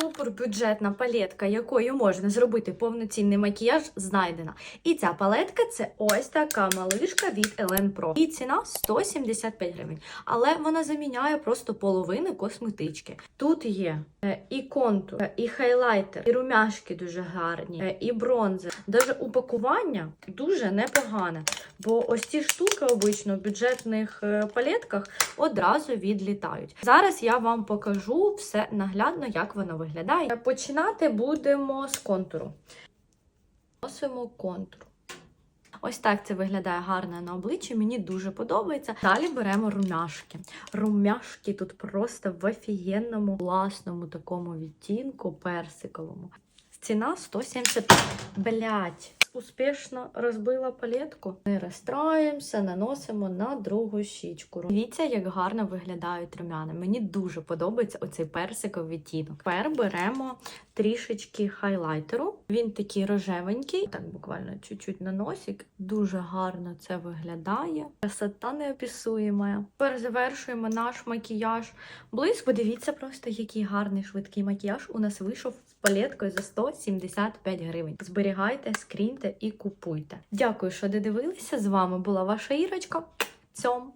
супербюджетна палетка, якою можна зробити повноцінний макіяж, знайдена. І ця палетка це ось така малишка від Elen Pro. І ціна 175 гривень. Але вона заміняє просто половину косметички. Тут є е, і контур, е, і хайлайтер, і румяшки дуже гарні, е, і бронзер. Даже упакування дуже непогане. Бо ось ці штуки обично в бюджетних палетках одразу відлітають. Зараз я вам покажу все наглядно, як воно виглядає. Починати будемо з контуру. Носимо контур. Ось так це виглядає гарно на обличчі. Мені дуже подобається. Далі беремо румяшки. Румяшки тут просто в офігенному, класному такому відтінку персиковому. Ціна 170. Блять, успішно розбила палетку. Не розстраємося, наносимо на другу щічку. Дивіться, як гарно виглядають рум'яни. Мені дуже подобається оцей персиковий відтінок. Тепер беремо трішечки хайлайтеру. Він такий рожевенький, так буквально чуть-чуть на носик. Дуже гарно це виглядає. Красота неописуєма. Тепер завершуємо наш макіяж. Близько дивіться просто, який гарний швидкий макіяж у нас вийшов з палеткою за 175 гривень. Зберігайте, скріньте і купуйте. Дякую, що додивилися. З вами була ваша Ірочка. Цьом!